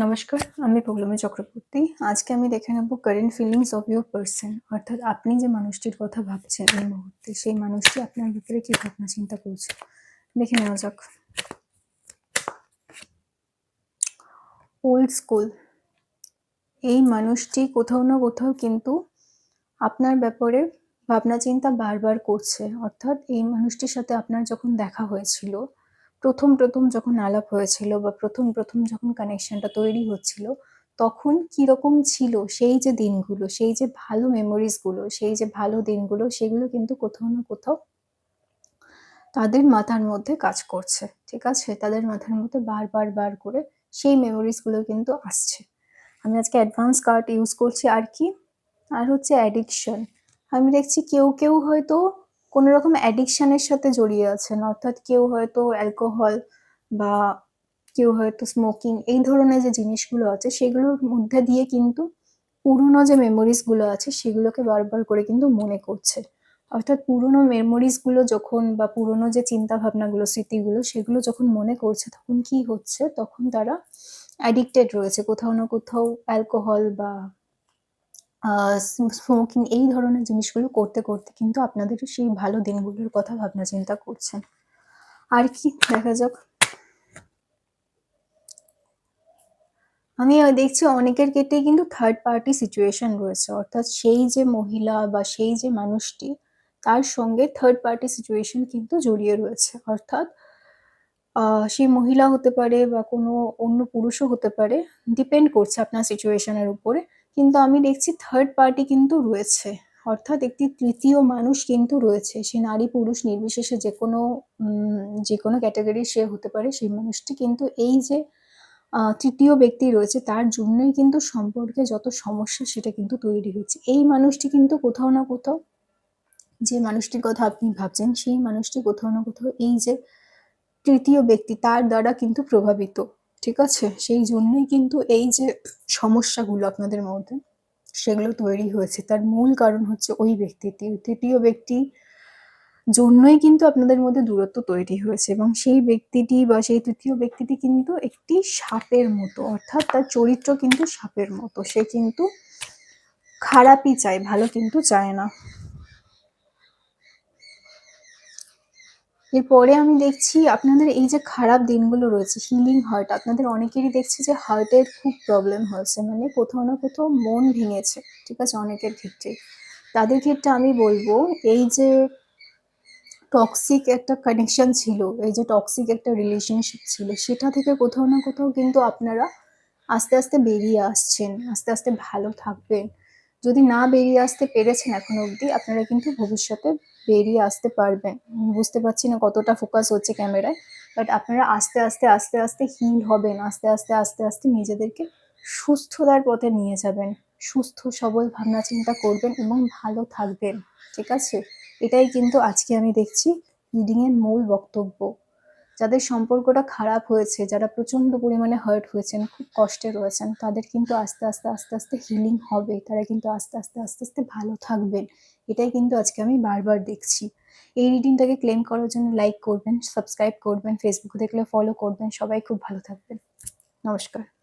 নমস্কার, আমি পৌলমী চক্রবর্তী। আজকে আমি দেখে নেব current feelings of your person অর্থাৎ আপনি যে মানুষটির কথা ভাবছেন এই মুহূর্তে, সেই মানুষটি আপনার ব্যাপারে কি ভাবনা চিন্তা করছে? দেখে নেওয়া যাক। ওল্ড স্কুল এই মানুষটি কোথাও না কোথাও কিন্তু আপনার ব্যাপারে ভাবনা চিন্তা বারবার করছে। অর্থাৎ এই মানুষটির সাথে আপনার যখন দেখা হয়েছিল প্রথম প্রথম যখন আলাপ হয়েছিল বা প্রথম প্রথম যখন কানেকশনটা তৈরি হচ্ছিল, তখন কীরকম ছিল সেই যে দিনগুলো, সেই যে ভালো মেমোরিজগুলো সেই যে ভালো দিনগুলো, সেগুলো কিন্তু কোথাও না কোথাও তাদের মাথার মধ্যে কাজ করছে, ঠিক আছে? তাদের মাথার মধ্যে বারবার বার করে সেই মেমোরিজগুলো কিন্তু আসছে। আমি আজকে অ্যাডভান্স কার্ড ইউজ করছি আর কি, আর হচ্ছে অ্যাডিকশন আমি দেখছি কেউ কেউ হয়তো কোনো রকম অ্যাডিকশানের সাথে জড়িয়ে আছেন, অর্থাৎ কেউ হয়তো অ্যালকোহল বা কেউ হয়তো স্মোকিং এই ধরনের যে জিনিসগুলো আছে, সেগুলোর মধ্যে দিয়ে কিন্তু পুরনো যে মেমোরিজগুলো আছে, সেগুলোকে বারবার করে কিন্তু মনে করছে। অর্থাৎ পুরনো মেমোরিজগুলো যখন বা পুরনো যে চিন্তা ভাবনাগুলো স্মৃতিগুলো, সেগুলো যখন মনে করছে, তখন কি হচ্ছে? তখন তারা অ্যাডিক্টেড রয়েছে। কোথাও না কোথাও অ্যালকোহল বা স্মোকিং এই ধরনের জিনিসগুলো করতে করতে কিন্তু আপনাদের সেই ভালো দিনগুলোর কথা ভাবনা চিন্তা করছেন। আর কি, দেখা যাক। আমি দেখছি অনেকের ক্ষেত্রে কিন্তু থার্ড পার্টি সিচুয়েশন রয়েছে। অর্থাৎ সেই যে মহিলা বা সেই যে মানুষটি, তার সঙ্গে থার্ড পার্টি সিচুয়েশন কিন্তু জড়িয়ে রয়েছে। অর্থাৎ সেই মহিলা হতে পারে বা কোনো অন্য পুরুষও হতে পারে ডিপেন্ড করছে আপনার সিচুয়েশনের উপরে। কিন্তু আমি দেখছি থার্ড পার্টি কিন্তু রয়েছে। অর্থাৎ একটি তৃতীয় মানুষ কিন্তু রয়েছে। সে নারী, পুরুষ, নির্বিশেষে যে কোনো যে কোনো ক্যাটাগরির সে হতে পারে, সেই মানুষটি কিন্তু এই যে তৃতীয় ব্যক্তি রয়েছে, তার জন্যই কিন্তু সম্পর্কে যত সমস্যা সেটা কিন্তু তৈরি হচ্ছে। এই মানুষটি কিন্তু কোথাও না কোথাও, যে মানুষটির কথা আপনি ভাবছেন, সেই মানুষটি কোথাও না কোথাও এই যে তৃতীয় ব্যক্তি, তার দ্বারা কিন্তু প্রভাবিত। ঠিক আছে? সেই জন্যই কিন্তু এই যে সমস্যাগুলো আপনাদের মধ্যে, সেগুলো তৈরি হয়েছে। তার মূল কারণ হচ্ছে ওই ব্যক্তিটি তৃতীয় ব্যক্তি জন্যই কিন্তু আপনাদের মধ্যে দূরত্ব তৈরি হয়েছে এবং সেই ব্যক্তিটি বা সেই তৃতীয় ব্যক্তিটি কিন্তু একটি সাপের মতো, অর্থাৎ তার চরিত্র কিন্তু সাপের মতো। সে কিন্তু খারাপই চায়, ভালো কিন্তু চায় না। এরপরে আমি দেখছি আপনাদের এই যে খারাপ দিনগুলো রয়েছে হিলিং হার্ট আপনাদের অনেকেরই দেখছি যে হার্টের খুব প্রবলেম হয়েছে মানে কোথাও না কোথাও মন ভেঙেছে, ঠিক আছে, অনেকের ক্ষেত্রে। তাদের ক্ষেত্রে আমি বলব, এই যে টক্সিক একটা কানেকশন ছিল, এই যে টক্সিক একটা রিলেশনশিপ ছিল, সেটা থেকে কোথাও না কোথাও কিন্তু আপনারা আস্তে আস্তে বেরিয়ে আসছেন, আস্তে আস্তে ভালো থাকবেন। যদি না বেরিয়ে আসতে পেরেছেন এখনও অবধি, আপনারা কিন্তু ভবিষ্যতে বেরিয়ে আসতে পারবেন বুঝতে পারছি না কতটা ফোকাস হচ্ছে ক্যামেরায় বাট আপনারা আস্তে আস্তে আস্তে আস্তে হিল হবেন। আস্তে আস্তে আস্তে আস্তে নিজেদেরকে সুস্থতার পথে নিয়ে যাবেন। সুস্থ, সবল ভাবনা চিন্তা করবেন এবং ভালো থাকবেন। ঠিক আছে? এটাই কিন্তু আজকে আমি দেখছি রিডিংয়ের মূল বক্তব্য। যাদের সম্পর্কটা খারাপ হয়েছে, যারা প্রচণ্ড পরিমাণে হার্ট হয়েছেন, খুব কষ্টে রয়েছেন, তাদের কিন্তু আস্তে আস্তে আস্তে আস্তে হিলিং হবে। তারা কিন্তু আস্তে আস্তে আস্তে আস্তে ভালো থাকবেন। এটাই কিন্তু আজকে আমি বারবার দেখছি। এই রিডিংটাকে ক্লেম করার জন্য লাইক করবেন সাবস্ক্রাইব করবেন ফেসবুকে দেখলে ফলো করবেন। সবাই খুব ভালো থাকবেন। নমস্কার।